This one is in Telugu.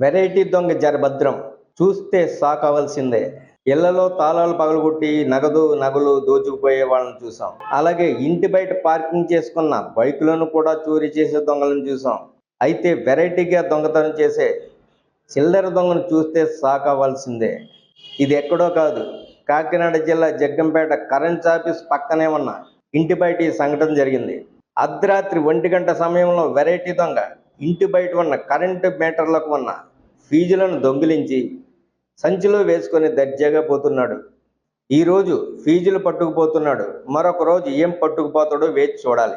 వెరైటీ దొంగ జరభద్రం. చూస్తే సాకవలసిందే. ఇళ్ళలో తాళాలు పగలగొట్టి నగదు నగలు దోచుకుపోయే వాళ్ళని చూసాం. అలాగే ఇంటి బయట పార్కింగ్ చేసుకున్న బైకులను కూడా చోరీ చేసే దొంగలను చూసాం. అయితే వెరైటీగా దొంగతనం చేసే చిల్లర దొంగను చూస్తే సాకవలసిందే. ఇది ఎక్కడో కాదు. కాకినాడ జిల్లా జగ్గంపేట కరెంట్ ఆఫీస్ పక్కనే ఉన్న ఇంటి బయట ఈ సంఘటన జరిగింది. అర్ధరాత్రి ఒంటి గంట సమయంలో వెరైటీ దొంగ ఇంటి బయట ఉన్న కరెంటు మీటర్లకు ఉన్న ఫీజులను దొంగిలించి సంచిలో వేసుకొని దర్జాగా పోతున్నాడు. ఈరోజు ఫీజులు పట్టుకుపోతున్నాడు. మరొక రోజు ఏం పట్టుకుపోతాడో వేచి చూడాలి.